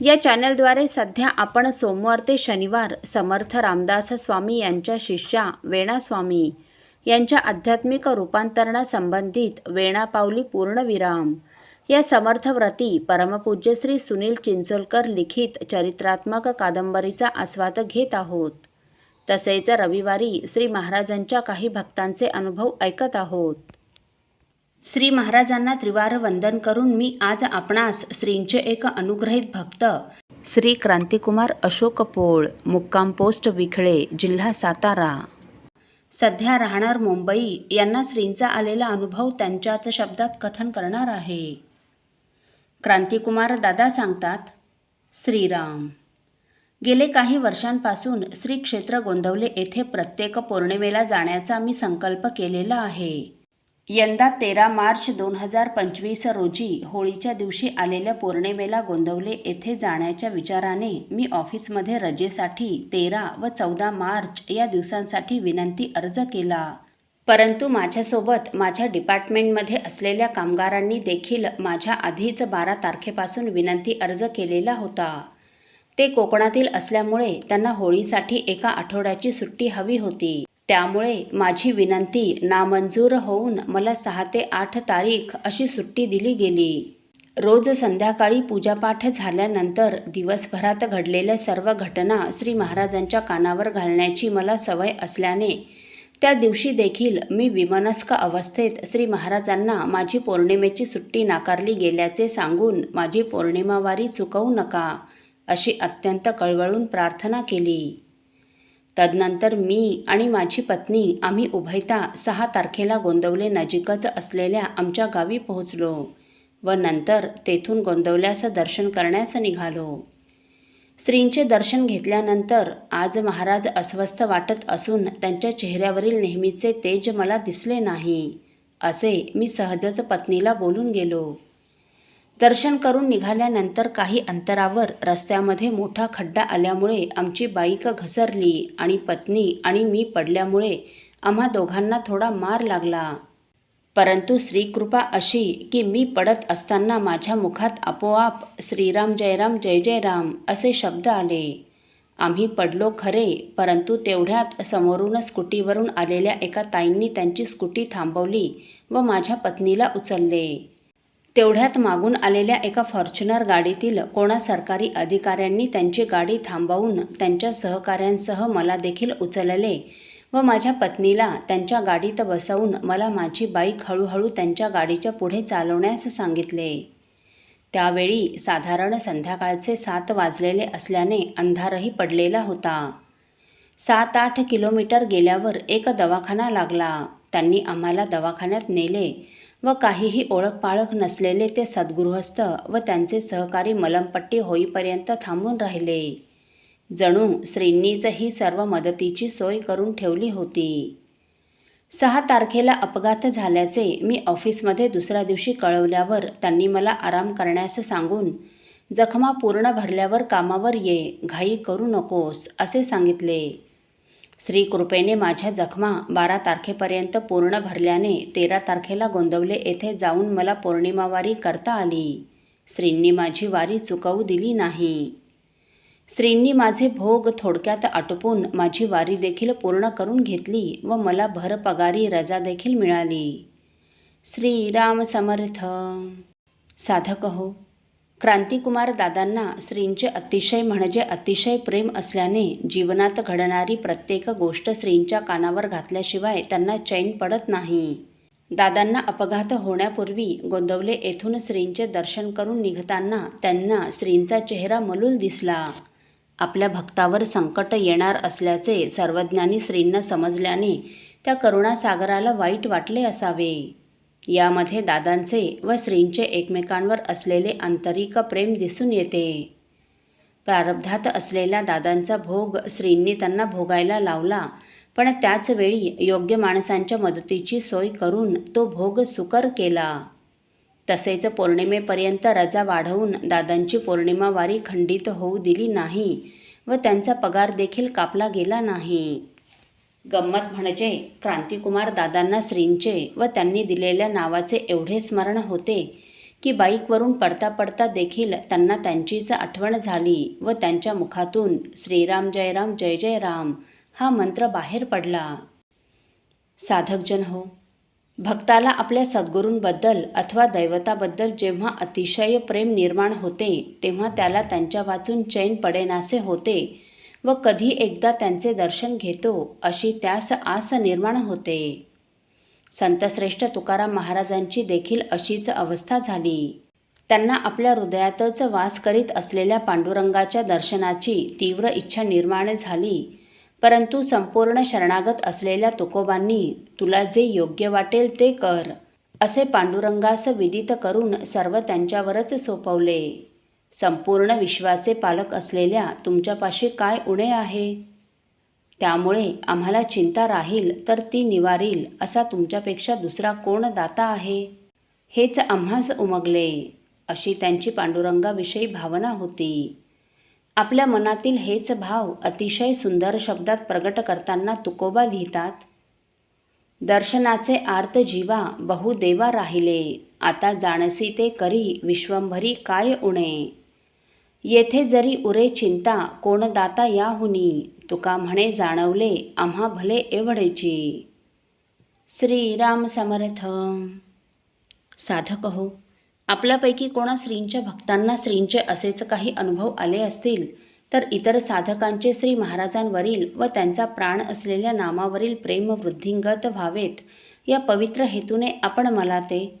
या चॅनलद्वारे सध्या आपण सोमवार ते शनिवार समर्थ रामदास स्वामी यांच्या शिष्या वेणास्वामी यांच्या आध्यात्मिक रूपांतरणासंबंधित वेणापावली पूर्णविराम. या समर्थव्रती परमपूज्य श्री सुनील चिंचोलकर लिखित चरित्रात्मक कादंबरीचा आस्वाद घेत आहोत. तसेच रविवारी श्री महाराजांच्या काही भक्तांचे अनुभव ऐकत आहोत. श्री महाराजांना त्रिवार वंदन करून मी आज आपणास श्रींचे एक अनुग्रहित भक्त श्री क्रांतिकुमार अशोक पोळ मुक्काम पोस्ट विखळे जिल्हा सातारा. सध्या राहणार मुंबई यांना श्रींचा आलेला अनुभव त्यांच्याच शब्दात कथन करणार आहे. क्रांतिकुमार दादा सांगतात श्रीराम गेले काही वर्षांपासून श्री क्षेत्र गोंदवले येथे प्रत्येक पौर्णिमेला जाण्याचा मी संकल्प केलेला आहे. यंदा तेरा मार्च दोन हजार पंचवीस रोजी होळीच्या दिवशी आलेल्या पौर्णिमेला गोंदवले येथे जाण्याच्या विचाराने मी ऑफिसमध्ये रजेसाठी तेरा व चौदा मार्च या दिवसांसाठी विनंती अर्ज केला. परंतु माझ्यासोबत माझ्या डिपार्टमेंटमध्ये असलेल्या कामगारांनी देखील माझ्या आधीच बारा तारखेपासून विनंती अर्ज केलेला होता. ते कोकणातील असल्यामुळे त्यांना होळीसाठी एका आठवड्याची सुट्टी हवी होती. त्यामुळे माझी विनंती नामंजूर होऊन मला सहा ते आठ तारीख अशी सुट्टी दिली गेली. रोज संध्याकाळी पूजापाठ झाल्यानंतर दिवसभरात घडलेल्या सर्व घटना श्री महाराजांच्या कानावर घालण्याची मला सवय असल्याने त्या दिवशी देखील मी विमनस्क अवस्थेत श्री महाराजांना माझी पौर्णिमेची सुट्टी नाकारली गेल्याचे सांगून माझी पौर्णिमावारी चुकवू नका अशी अत्यंत कळवळून प्रार्थना केली. तदनंतर मी आणि माझी पत्नी आम्ही उभयता सहा तारखेला गोंदवले नजीकच असलेल्या आमच्या गावी पोहोचलो व नंतर तेथून गोंदवल्याचं दर्शन करण्यास निघालो. श्रींचे दर्शन घेतल्यानंतर आज महाराज अस्वस्थ वाटत असून त्यांच्या चेहऱ्यावरील नेहमीचे तेज मला दिसले नाही असे मी सहजच पत्नीला बोलून गेलो. दर्शन करून निघाल्यानंतर काही अंतरावर रस्त्यामध्ये मोठा खड्डा आल्यामुळे आमची बाईक घसरली आणि पत्नी आणि मी पडल्यामुळे आम्हा दोघांना थोडा मार लागला. परंतु श्रीकृपा अशी की मी पडत असताना माझ्या मुखात आपोआप श्रीराम जयराम जय जयराम असे शब्द आले. आम्ही पडलो खरे परंतु तेवढ्यात समोरून स्कूटीवरून आलेल्या एका ताईंनी त्यांची स्कूटी थांबवली व माझ्या पत्नीला उचलले. तेवढ्यात मागून आलेल्या एका फॉर्च्युनर गाडीतील कोणा सरकारी अधिकाऱ्यांनी त्यांची गाडी थांबवून त्यांच्या सहकाऱ्यांसह मला देखील उचलले व माझ्या पत्नीला त्यांच्या गाडीत बसवून मला माझी बाईक हळूहळू त्यांच्या गाडीच्या पुढे चालवण्यास सांगितले. त्यावेळी साधारण संध्याकाळचे सात वाजलेले असल्याने अंधारही पडलेला होता. सात आठ किलोमीटर गेल्यावर एक दवाखाना लागला. त्यांनी आम्हाला दवाखान्यात नेले व काहीही ओळख पाळख नसलेले ते सद्गृहस्थ व त्यांचे सहकारी मलमपट्टी होईपर्यंत थांबून राहिले. जणू श्रींनीच ही सर्व मदतीची सोय करून ठेवली होती. सहा तारखेला अपघात झाल्याचे मी ऑफिसमध्ये दुसऱ्या दिवशी कळवल्यावर त्यांनी मला आराम करण्यास सांगून जखमा पूर्ण भरल्यावर कामावर ये घाई करू नकोस असे सांगितले. श्रीकृपेने माझ्या जखमा बारा तारखेपर्यंत पूर्ण भरल्याने तेरा तारखेला गोंदवले. येथे जाऊन मला पौर्णिमावारी करता आली. श्रींनी माझी वारी चुकवू दिली नाही. श्रींनी माझे भोग थोडक्यात आटोपून माझी वारी देखील पूर्ण करून घेतली व मला भर पगारी रजा देखील मिळाली. श्रीराम समर्थ. साधक हो. क्रांतिकुमार दादांना श्रींचे अतिशय म्हणजे अतिशय प्रेम असल्याने जीवनात घडणारी प्रत्येक गोष्ट श्रींच्या कानावर घातल्याशिवाय त्यांना चैन पडत नाही. दादांना अपघात होण्यापूर्वी गोंदवले येथून श्रींचे दर्शन करून निघताना त्यांना श्रींचा चेहरा मलूल दिसला. आपल्या भक्तावर संकट येणार असल्याचे सर्वज्ञानी श्रींना समजल्याने त्या करुणासागराला वाईट वाटले असावे. यामध्ये दादांचे व श्रींचे एकमेकांवर असलेले आंतरिक प्रेम दिसून येते. प्रारब्धात असलेला दादांचा भोग श्रींनी त्यांना भोगायला लावला पण त्याचवेळी योग्य माणसांच्या मदतीची सोय करून तो भोग सुकर केला. तसेच पौर्णिमेपर्यंत रजा वाढवून दादांची पौर्णिमावारी खंडित होऊ दिली नाही व त्यांचा पगार देखील कापला गेला नाही. गंमत म्हणजे क्रांतिकुमार दादांना श्रींचे व त्यांनी दिलेल्या नावाचे एवढे स्मरण होते की बाईकवरून पडता पडता देखील त्यांना त्यांचीच आठवण झाली व त्यांच्या मुखातून श्रीराम जय राम जय जय राम हा मंत्र बाहेर पडला. साधकजन हो भक्ताला आपल्या सद्गुरूंबद्दल अथवा दैवताबद्दल जेव्हा अतिशय प्रेम निर्माण होते तेव्हा त्याला त्यांच्या वाचून चैन पडेनासे होते व कधी एकदा त्यांचे दर्शन घेतो अशी त्यास आस निर्माण होते. संतश्रेष्ठ तुकाराम महाराजांची देखील अशीच अवस्था झाली. त्यांना आपल्या हृदयातच वास करीत असलेल्या पांडुरंगाच्या दर्शनाची तीव्र इच्छा निर्माण झाली. परंतु संपूर्ण शरणागत असलेल्या तुकोबांनी तुला जे योग्य वाटेल ते कर असे पांडुरंगास विदित करून सर्व त्यांच्यावरच सोपवले. संपूर्ण विश्वाचे पालक असलेल्या तुमच्यापाशी काय उणे आहे? त्यामुळे आम्हाला चिंता राहील तर ती निवारील असा तुमच्यापेक्षा दुसरा कोण दाता आहे? हेच आम्हास उमगले अशी त्यांची पांडुरंगाविषयी भावना होती. आपल्या मनातील हेच भाव अतिशय सुंदर शब्दात प्रगट करताना तुकोबा लिहितात दर्शनाचे आर्त जीवा बहुदेवा राहिले आता जाणसी ते करी विश्वंभरी काय उणे? येथे जरी उरे चिंता कोण दाता याहुनी? तुका म्हणे जाणवले आम्हा भले एवढेची. श्रीराम समर्थ. साधक हो आपल्यापैकी कोणा श्रींच्या भक्तांना श्रींचे असेच काही अनुभव आले असतील तर इतर साधकांचे श्री महाराजांवरील व त्यांचा प्राण असलेल्या नामावरील प्रेम वृद्धिंगत व्हावेत. या पवित्र हेतूने आपण मला ते